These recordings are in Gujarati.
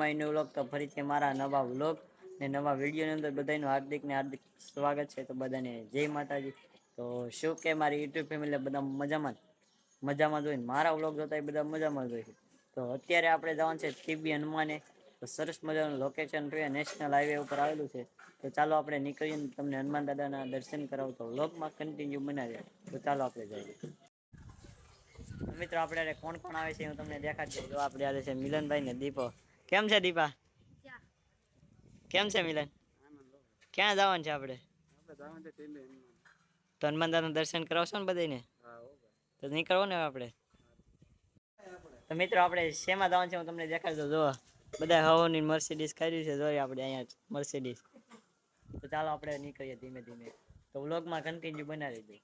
માય ન્યુ વ્લોગ તો ફરીથી મારા નવા વ્લોગ ને નવા વિડીયોની અંદર બધાનું હાર્દિક હાર્દિક સ્વાગત છે. તો બધાને જય માતાજી. તો શું કે મારી યુટ્યુબ ફેમિલી બધા મજામાં? મજામાં જોઈને મારા વ્લોગ જોતા બધા મજામાં જોઈ તો અત્યારે આપણે જવાનું છે ટીબી હનુમાને. તો સરસ મજાનું લોકેશન છે નેશનલ હાઈવે ઉપર આવેલું છે. તો ચાલો આપણે નીકળીએ તમને હનુમાન દાદાના દર્શન કરાવતો વ્લોગમાં કન્ટિન્યુ બનાવીએ. તો ચાલો આપણે જઈએ. મિત્રો, આપણે કોણ કોણ આવે છે હું તમને દેખાડતી જો આપણે આવે છે મિલનભાઈ ને દીપો. કેમ છે દીપા? કેમ છે મિલન? ક્યાં જવાનું છે આપણે? તો હનુમાન દાદાનું દર્શન કરાવશો ને બધાને તો નીકળવો ને આપણે. તો મિત્રો, આપણે શેમાં જવાનું છે હું તમને દેખાડતો જોવા બધા હવોની મર્સિડીઝ કરી છે. જોઈએ આપણે અહીંયા મર્સિડીઝ તો ચાલો આપણે નીકળીએ ધીમે ધીમે. તો વ્લોગમાં કન્ટિન્યુ બનાવી દઈએ.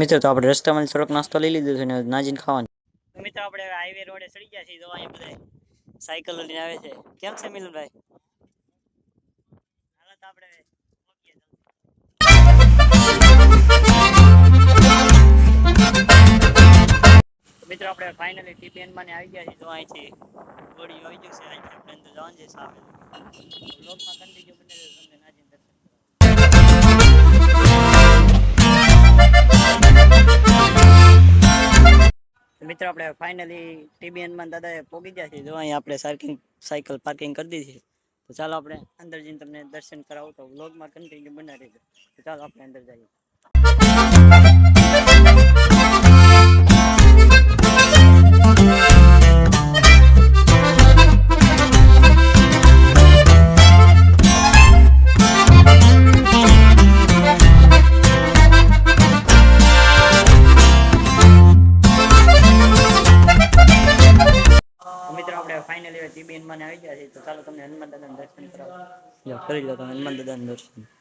મિત્રો, તો આપણે રસ્તામાં થોડોક નાસ્તો લઈ લીધો છે ને નાજીને ખાવાનું. મિત્રો, આપણે હાઈવે રોડે ચડી ગયા છીએ. તો અહીંયા બધા સાયકલ લઈને આવે છે. કેમ છે, મિલનભાઈ? હાલો તો આપણે મિત્રો, આપણે ફાઇનલી ટીપીએનમાં આવી ગયા છીએ. તો અહીંથી ગોળી આવી જશે આપણે જવાનું છે સામે. બ્લોગમાં કન્ટિન્યુ બને તમને મિત્રો, આપણે ફાઇનલી ટીબીએનમાં દાદાએ પહોંચી ગયા છે. જો અહીં આપણે સાર્કિંગ, સાયકલ પાર્કિંગ કરી દીધી છે. તો ચાલો આપણે અંદર જઈને તમને દર્શન કરાવું તો વ્લોગમાં કન્ટિન્યુ બનાવી રહેજો તો ચાલો આપણે અંદર જઈએ. ફાઇનલી મને આવી ગયા છે, તો ચાલો તમને હનુમાન દાદાનું દર્શન કરાવો. કરી લો તમે હનુમાન દાદાનું દર્શન.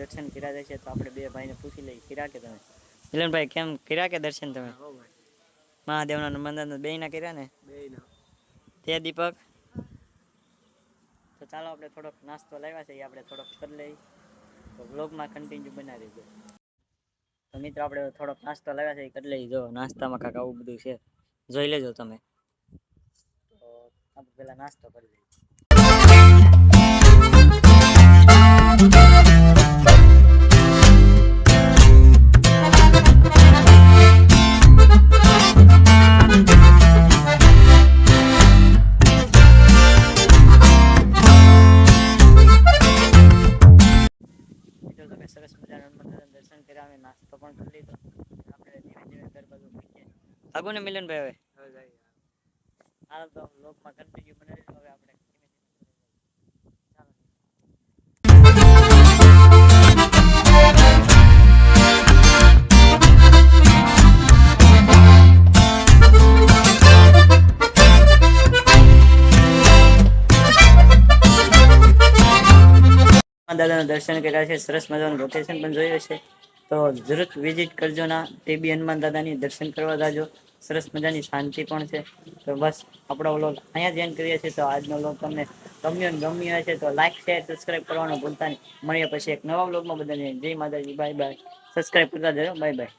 દર્શન કર્યા છે તો આપણે બે ભાઈને પૂછી લઈએ. કર્યા કે તમે? મિલનભાઈ કેમ? કર્યા કે દર્શન તમે? મહાદેવના હનુમાન બે બેયના કર્યા ને? તે દીપક? તો ચાલો આપણે થોડોક નાસ્તો લાવ્યા છે એ આપણે થોડોક કરી લઈએ. તો બ્લોગમાં કન્ટિન્યુ બનાવી દીધો તો મિત્રો આપણે થોડોક નાસ્તો લાવ્યા છે એ કરી લઈ જો નાસ્તામાં કાંક આવું બધું છે. જોઈ લેજો તમે. તો આપણે પહેલાં નાસ્તો કરી લઈએ. ભાગો ને મિલનભાઈ હવે. હાલ તો લોકમાં કન્ટિન્યુ બનાવી હવે આપણે દાદાના દર્શન કર્યા છે સરસ મજાનું લોકેશન પણ જોયું છે. તો જરૂર વિઝિટ કરજો ના ટીબી હનુમાન દાદાની દર્શન કરવા જાજો. સરસ મજાની શાંતિ પણ છે. તો બસ આપણો વ્લોગ અહીંયા જ એન્ડ કરીએ છીએ. તો આજનો વ્લોગ તમને ગમ્યો ને ગમ્યો હશે તો લાઈક શેર સબસ્ક્રાઇબ કરવાનું ભૂલતા નહીં. મળીએ પછી એક નવા વ્લોગમાં બધાને. જય માતાજી. બાય બાય સબસ્ક્રાઇબ કરતા જજો બાય બાય